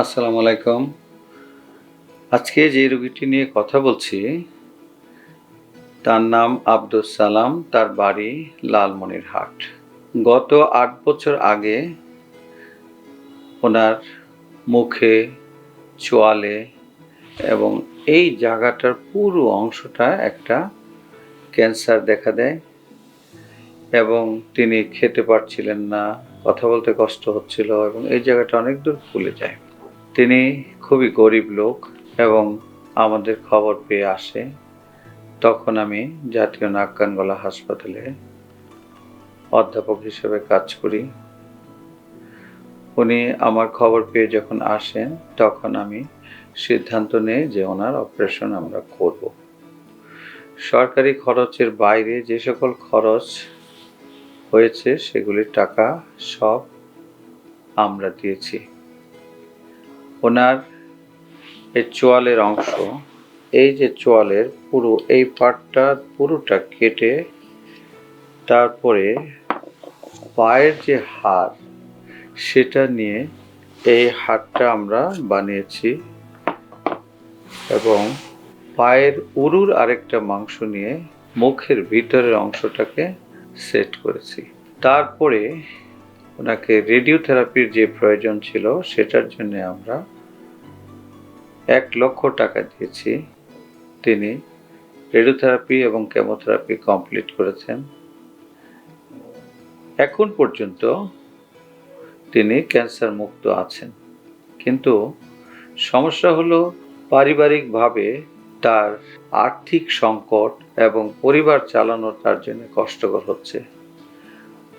আসসালামু আলাইকুম। আজকে যে রোগীটি নিয়ে কথা বলছি, তার নাম আব্দুল সালাম, তার বাড়ি লালমনিরহাট। গত আট বছর আগে ওনার মুখে, চোয়ালে এবং এই জায়গাটার পুরো অংশটা একটা ক্যান্সার দেখা দেয় এবং তিনি খেতে পারছিলেন না, কথা বলতে কষ্ট হচ্ছিল এবং এই জায়গাটা অনেক দূর ফুলে যায়। তিনি খুবই গরিব লোক এবং আমাদের খবর পেয়ে আসে। তখন আমি জাতীয় নাক কান হাসপাতালে অধ্যাপক হিসেবে কাজ করি। উনি আমার খবর পেয়ে যখন আসেন, তখন আমি সিদ্ধান্ত নেই যে ওনার অপারেশন আমরা করব। সরকারি খরচের বাইরে যে সকল খরচ হয়েছে, সেগুলির টাকা সব আমরা দিয়েছি। ওনার এই চোয়ালের অংশ, এই যে চোয়ালের পুরো, এই পার্টটা পুরোটা কেটে তারপরে পায়ের যে হাড় সেটা নিয়ে এই হাড়টা আমরা বানিয়েছি এবং পায়ের উরুর আরেকটা মাংস নিয়ে মুখের ভিতরের অংশটাকে সেট করেছি। তারপরে ওনাকে রেডিওথেরাপির যে প্রয়োজন ছিল, সেটার জন্য আমরা এক লক্ষ টাকা দিয়েছি। তিনি রেডিওথেরাপি এবং কেমোথেরাপি কমপ্লিট করেছেন। এখন পর্যন্ত তিনি ক্যান্সার মুক্ত আছেন। কিন্তু সমস্যা হলো পারিবারিকভাবে তার আর্থিক সংকট এবং পরিবার চালানো তার জন্য কষ্টকর হচ্ছে।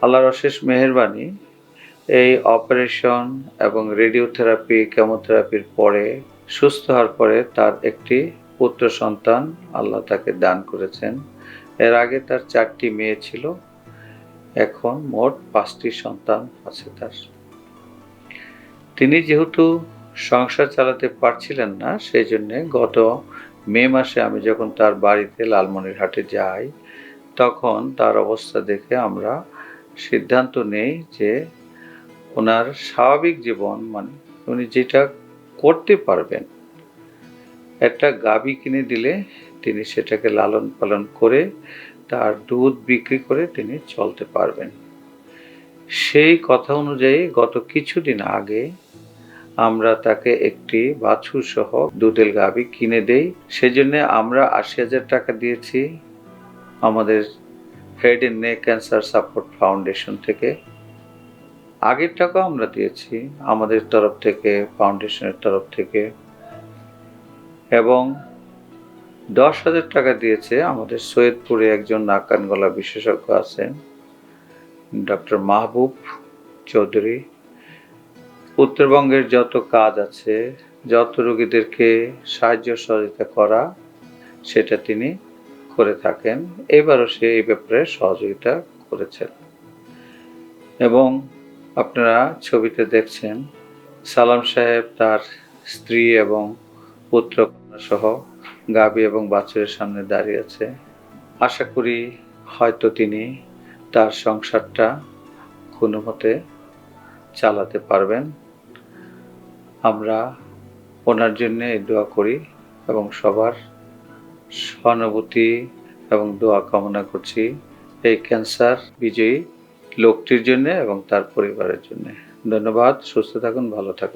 আল্লাহর অশেষ মেহরবানি, এই অপারেশন এবং রেডিওথেরাপি, কেমোথেরাপির পরে সুস্থ হওয়ার পরে তার একটি পুত্র সন্তান আল্লাহ তাকে দান করেছেন। এর আগে তার চারটি মেয়ে ছিল। এখন মোট পাঁচটি সন্তান আছে তার। তিনি যেহেতু সংসার চালাতে পারছিলেন না, সেই জন্যে গত মে মাসে আমি যখন তার বাড়িতে লালমনিরহাটে যাই, তখন তার অবস্থা দেখে আমরা সিদ্ধান্ত নেই যে ওনার স্বাভাবিক জীবন মানে উনি যেটা করতে পারবেন। একটা গাবি কিনে দিলে তিনি সেটাকে লালন পালন করে তার দুধ বিক্রি করে তিনি চলতে পারবেন। সেই কথা অনুযায়ী গত কিছুদিন আগে আমরা তাকে একটি বাছুর সহ দুধের গাবি কিনে দেই। সেজন্য আমরা আশি হাজার টাকা দিয়েছি। আমাদের head and neck cancer support foundation থেকে আগের টাকা আমরা দিয়েছি আমাদের তরফ থেকে, ফাউন্ডেশনের তরফ থেকে। এবং দশ হাজার টাকা দিয়েছে আমাদের সৈয়দপুরে একজন নাক কান গলা বিশেষজ্ঞ আছেন ডক্টর মাহবুব চৌধুরী। উত্তরবঙ্গের যত কাজ আছে, যত রোগীদেরকে সাহায্য সহযোগিতা করা, সেটা তিনি করে থাকেন। এবারও সে এই ব্যাপারে সহযোগিতা করেছেন। এবং আপনারা ছবিতে দেখছেন সালাম সাহেব তার স্ত্রী এবং পুত্র কন্যা সহ গাবি এবং বাছুরের সামনে দাঁড়িয়ে আছে। আশা করি হয়তো তিনি তার সংসারটা কোনো মতে চালাতে পারবেন। আমরা ওনার জন্য দোয়া করি এবং সবার সহানুভূতি এবং দোয়া কামনা করছি। এই ক্যান্সার বিজয়ী লোকটির জন্য এবং তার পরিবারের জন্য। ধন্যবাদ সুস্থ থাকুন ভালো থাকুন।